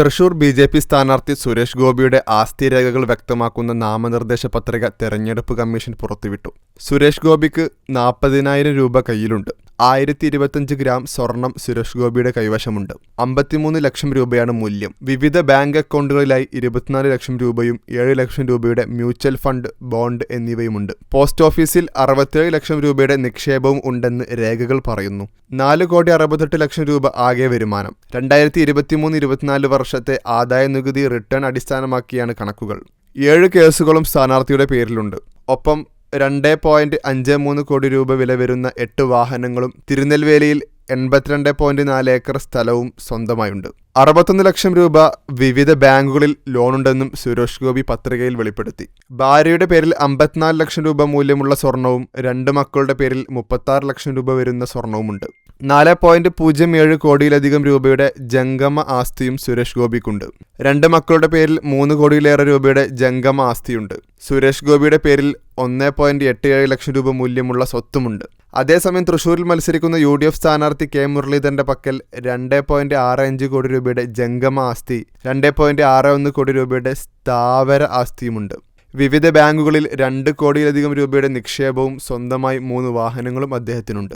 Thrissur B J P സ്ഥാനാർത്ഥി സുരേഷ് ഗോപിയുടെ ആസ്തി രേഖകൾ വ്യക്തമാക്കുന്ന നാമനിർദ്ദേശ പത്രിക തെരഞ്ഞെടുപ്പ് കമ്മീഷൻ പുറത്തുവിട്ടു. സുരേഷ് ഗോപിക്ക് നാൽപ്പതിനായിരം രൂപ കയ്യിലുണ്ട്. ആയിരത്തി ഇരുപത്തഞ്ച് ഗ്രാം സ്വർണം സുരേഷ് ഗോപിയുടെ കൈവശമുണ്ട്. അമ്പത്തിമൂന്ന് ലക്ഷം രൂപയാണ് മൂല്യം. വിവിധ ബാങ്ക് അക്കൗണ്ടുകളിലായി ഇരുപത്തിനാല് ലക്ഷം രൂപയും ഏഴ് ലക്ഷം രൂപയുടെ മ്യൂച്വൽ ഫണ്ട് ബോണ്ട് എന്നിവയുമുണ്ട്. പോസ്റ്റ് ഓഫീസിൽ അറുപത്തിയേഴ് ലക്ഷം രൂപയുടെ നിക്ഷേപവും ഉണ്ടെന്ന് രേഖകൾ പറയുന്നു. നാല് കോടി അറുപത്തെട്ട് ലക്ഷം രൂപ ആകെ വരുമാനം. രണ്ടായിരത്തി ഇരുപത്തിമൂന്ന് ഇരുപത്തിനാല് വർഷത്തെ ആദായ നികുതി റിട്ടേൺ അടിസ്ഥാനമാക്കിയാണ് കണക്കുകൾ. ഏഴ് കേസുകളും സ്ഥാനാർത്ഥിയുടെ പേരിലുണ്ട്. ഒപ്പം രണ്ട് പോയിന്റ് അഞ്ച് മൂന്ന് കോടി രൂപ വില വരുന്ന എട്ട് വാഹനങ്ങളും തിരുനെൽവേലിയിൽ എൺപത്തിരണ്ട് പോയിന്റ് നാല് ഏക്കർ സ്ഥലവും സ്വന്തമായുണ്ട്. അറുപത്തൊന്ന് ലക്ഷം രൂപ വിവിധ ബാങ്കുകളിൽ ലോണുണ്ടെന്നും സുരേഷ് ഗോപി പത്രികയിൽ വെളിപ്പെടുത്തി. ഭാര്യയുടെ പേരിൽ അമ്പത്തിനാല് ലക്ഷം രൂപ മൂല്യമുള്ള സ്വർണവും രണ്ട് മക്കളുടെ പേരിൽ മുപ്പത്താറ് ലക്ഷം രൂപ വരുന്ന സ്വർണവുമുണ്ട്. നാല് പോയിന്റ് പൂജ്യം ഏഴ് കോടിയിലധികം രൂപയുടെ ജംഗമ ആസ്തിയും സുരേഷ് ഗോപിക്കുണ്ട്. രണ്ട് മക്കളുടെ പേരിൽ മൂന്ന് കോടിയിലേറെ രൂപയുടെ ജംഗമ ആസ്തിയുണ്ട്. സുരേഷ് ഗോപിയുടെ പേരിൽ ഒന്ന് പോയിന്റ് എട്ട് ഏഴ് ലക്ഷം രൂപ മൂല്യമുള്ള സ്വത്തുമുണ്ട്. അതേസമയം തൃശൂരിൽ മത്സരിക്കുന്ന യു ഡി എഫ് സ്ഥാനാർത്ഥി കെ മുരളീധരന്റെ പക്കൽ രണ്ട് പോയിന്റ് ആറ് അഞ്ച് കോടി രൂപയുടെ ജംഗമ ആസ്തി രണ്ട് പോയിന്റ് ആറ് ഒന്ന് കോടി രൂപയുടെ സ്ഥാവര ആസ്തിയുമുണ്ട്. വിവിധ ബാങ്കുകളിൽ രണ്ട് കോടിയിലധികം രൂപയുടെ നിക്ഷേപവും സ്വന്തമായി മൂന്ന് വാഹനങ്ങളും അദ്ദേഹത്തിനുണ്ട്.